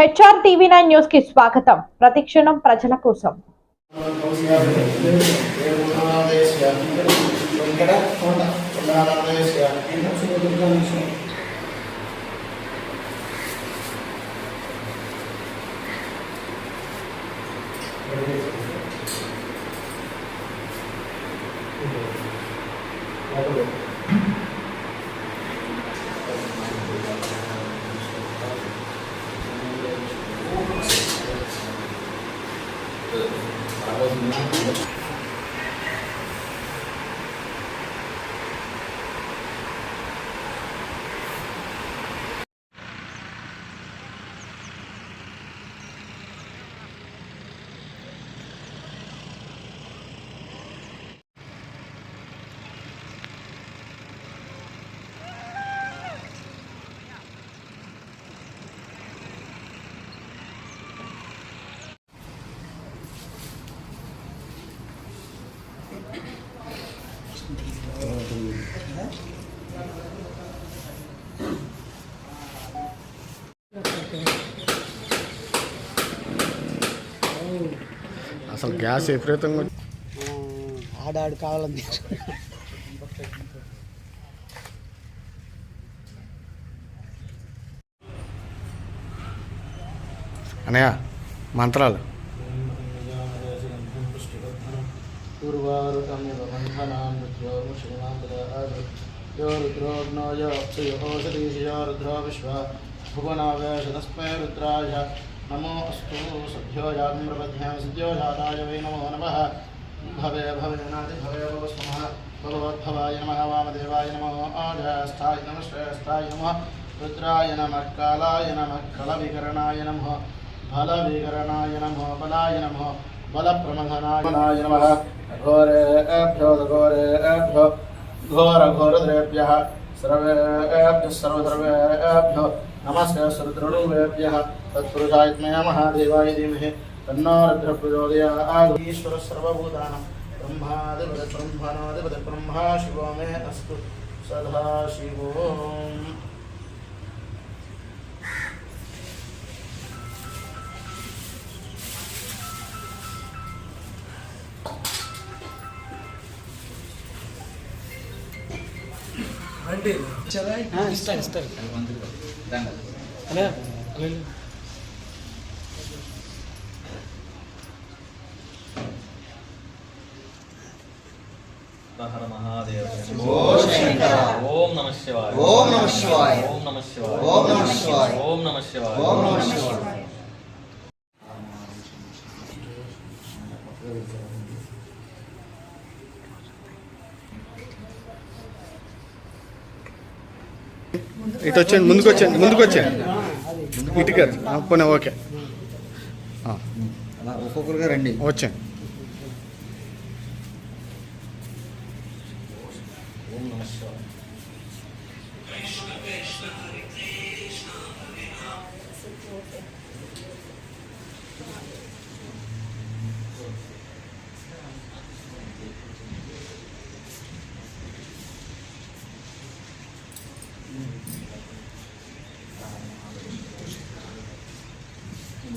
HR TV nine న్యూస్కి స్వాగతం. ప్రతిక్షణం ప్రజల కోసం. అసలు గ్యాస్ విపరీతంగా ఆడాడు కావాలని అనయా మంత్రాలు. రుద్రోగ్నోయోక్షయోషధీశయోరుద్రో విశ్వ భువనావేశ తస్మై రుద్రాయ नमो अस्तु सभ्यो जाम्रपध्यां सद्यो जाताय वै नमो नमः। भवे भवेनादिभवे भवस्मः भगवद्भवाय नमः, वामदेवाय नमः आध्यास्थाय नमः, श्रेष्ठाय नमः, रुद्राय नमः, कालाय नमः, कलविकरणाय नमः फलविकरणाय नमः, बलाय नमः बलप्रमथनाय नमः। घोरेभ्यो घोरेभ्यो घोरघोरद्रेभ्यः सर्वेभ्यः सर्वसर्वेभ्यो नमस्कारसरुद्रणुभ्यः तत्पुरुषात्मय महादेवाय धीमहे तन्नो रुद्रप्रचोदयात् ईश्वरः सर्वभूतानां शिवो मे अस्तु सदाशिवो चला हाँ హర మహాదేవ శంకర. ఓం నమ శివాయ ఓం నమః శివాయ. ఓం నమ శివాయ ఓం నమః శివాయ. ఓం నమ శివాయ ఓం నమః శివాయ. ఇటు వచ్చేయండి ముందుకు వచ్చేయండి ముందుకు వచ్చేయండి ఇటు కాదు పోనీ ఓకే ఒక్కొక్కరుగా రండి. వచ్చేయండి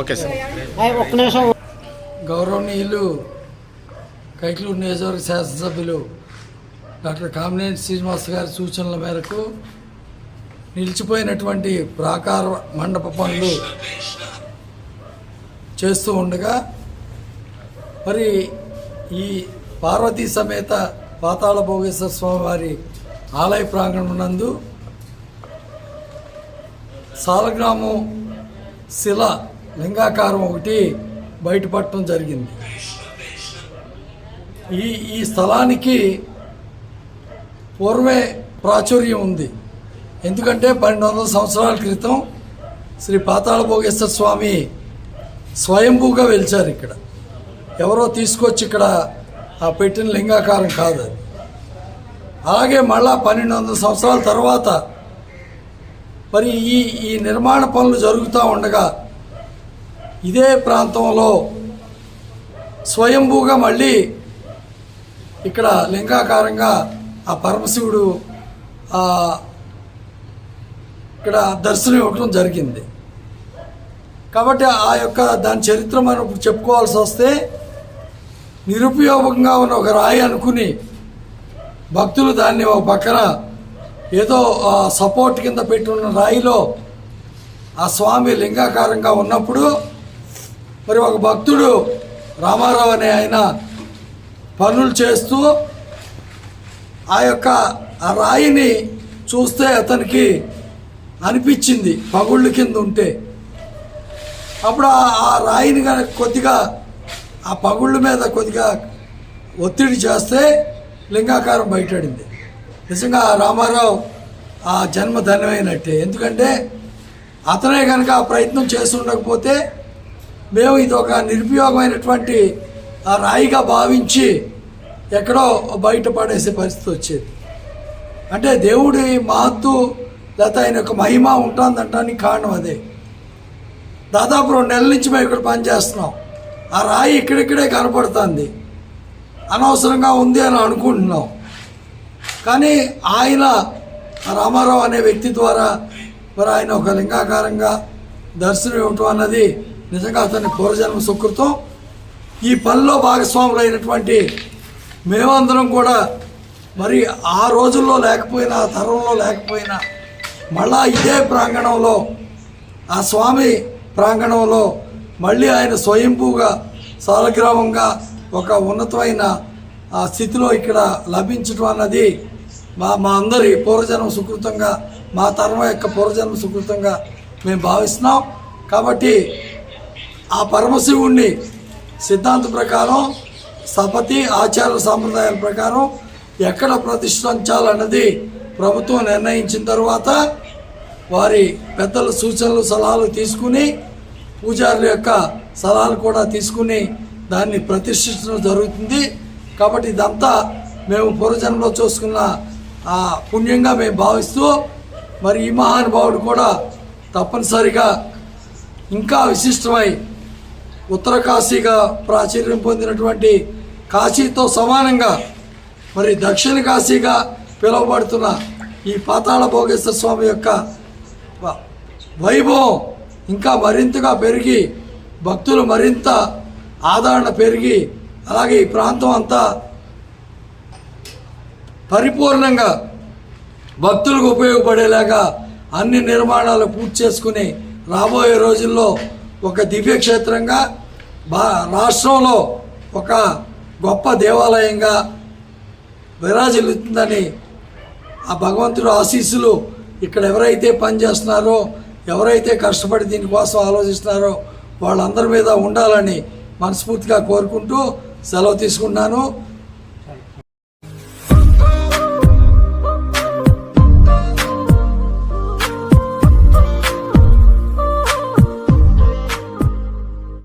ఓకే సార్. ఒక్క నిమిషం. గౌరవనీయులు కైకలూరు నియోజకవర్గ శాసనసభ్యులు డాక్టర్ కామినేని శ్రీనివాస్ గారి సూచనల మేరకు నిలిచిపోయినటువంటి ప్రాకార మండప పనులు చేస్తూ ఉండగా మరి ఈ పార్వతీ సమేత పాతాళ భోగేశ్వర స్వామి వారి ఆలయ ప్రాంగణం నందు సాలగ్రామం శిల లింగాకారం ఒకటి బయటపడటం జరిగింది. ఈ ఈ స్థలానికి పూర్వమే ప్రాచుర్యం ఉంది. ఎందుకంటే పన్నెండు వందల సంవత్సరాల క్రితం శ్రీ పాతాళ భోగేశ్వర స్వామి స్వయంభూగా వెలిచారు ఇక్కడ. ఎవరో తీసుకొచ్చి ఇక్కడ ఆ పెట్టిన లింగాకారం కాదు అది. అలాగే మళ్ళా పన్నెండు వందల సంవత్సరాల తర్వాత మరి ఈ ఈ నిర్మాణ పనులు జరుగుతూ ఉండగా ఇదే ప్రాంతంలో స్వయంభూగా మళ్ళీ ఇక్కడ లింగాకారంగా ఆ పరమశివుడు ఇక్కడ దర్శనం ఇవ్వటం జరిగింది. కాబట్టి ఆ యొక్క దాని చరిత్ర మనం ఇప్పుడు చెప్పుకోవాల్సి వస్తే నిరుపయోగంగా ఉన్న ఒక రాయి అనుకుని భక్తులు దాన్ని ఒక పక్కన ఏదో సపోర్ట్ కింద పెట్టున్న రాయిలో ఆ స్వామి లింగాకారంగా ఉన్నప్పుడు మరి ఒక భక్తుడు రామారావు అనే ఆయన పనులు చేస్తూ ఆ యొక్క ఆ రాయిని చూస్తే అతనికి అనిపించింది పగుళ్ళు కింద ఉంటే. అప్పుడు ఆ- రాయిని కొద్దిగా ఆ పగుళ్ళ మీద కొద్దిగా ఒత్తిడి చేస్తే లింగాకారం బయటడింది నిజంగా రామారావు ఆ జన్మ ధన్యమైనట్టే. ఎందుకంటే అతనే కనుక ఆ ప్రయత్నం చేసి ఉండకపోతే మేము ఇది ఒక నిరుపయోగమైనటువంటి ఆ రాయిగా భావించి ఎక్కడో బయట పడేసే పరిస్థితి వచ్చేది. అంటే దేవుడి మహత్తు లేకపోతే ఆయన యొక్క మహిమ ఉంటుందంటానికి కారణం అదే. దాదాపు రెండు నెలల నుంచి మేము ఇక్కడ పని చేస్తున్నాం ఆ రాయి ఇక్కడిక్కడే కనపడుతుంది. అనవసరంగా ఉంది అని అనుకుంటున్నాం. కానీ ఆయన రామారావు అనే వ్యక్తి ద్వారా మరి ఆయన ఒక లింగాకారంగా దర్శనం ఇవ్వటం అన్నది నిజంగా అతని పూర్వజన్మ సుకృతం. ఈ పనిలో భాగస్వాములైనటువంటి మేమందరం కూడా మరి ఆ రోజుల్లో లేకపోయినా ఆ తరంలో లేకపోయినా మళ్ళా ఇదే ప్రాంగణంలో ఆ స్వామి ప్రాంగణంలో మళ్ళీ ఆయన స్వయంభూగా సాలగ్రామంగా ఒక ఉన్నతమైన ఆ స్థితిలో ఇక్కడ లభించడం అన్నది మా మా అందరి పూర్వజన్మ సుకృతంగా మా తరం యొక్క పూర్వజన్మ సుకృతంగా మేము భావిస్తున్నాం. కాబట్టి ఆ పరమశివుణ్ణి సిద్ధాంత ప్రకారం సపతి ఆచార సాంప్రదాయాల ప్రకారం ఎక్కడ ప్రతిష్ఠించాలన్నది ప్రభుత్వం నిర్ణయించిన తర్వాత వారి పెద్దల సూచనలు సలహాలు తీసుకుని పూజారుల యొక్క సలహాలు కూడా తీసుకుని దాన్ని ప్రతిష్ఠించడం జరుగుతుంది. కాబట్టి ఇదంతా మేము పూర్వజన్మలో చూసుకున్న ఆ పుణ్యంగా మేము భావిస్తూ మరి ఈ మహానుభావుడు కూడా తప్పనిసరిగా ఇంకా విశిష్టమై ఉత్తర కాశీగా ప్రాచుర్యం పొందినటువంటి కాశీతో సమానంగా మరి దక్షిణ కాశీగా పిలువబడుతున్న ఈ పాతాళ భోగేశ్వర స్వామి యొక్క వైభవం ఇంకా మరింతగా పెరిగి భక్తులు మరింత ఆదరణ పెరిగి అలాగే ఈ ప్రాంతం అంతా పరిపూర్ణంగా భక్తులకు ఉపయోగపడేలాగా అన్ని నిర్మాణాలు పూర్తి చేసుకుని రాబోయే రోజుల్లో ఒక దివ్యక్షేత్రంగా బా రాష్ట్రంలో ఒక గొప్ప దేవాలయంగా విరాజిల్లుతుందని ఆ భగవంతుడు ఆశీస్సులు ఇక్కడ ఎవరైతే పనిచేస్తున్నారో ఎవరైతే కష్టపడి దీనికోసం ఆలోచిస్తున్నారో వాళ్ళందరి మీద ఉండాలని మనస్ఫూర్తిగా కోరుకుంటూ సెలవు తీసుకున్నాను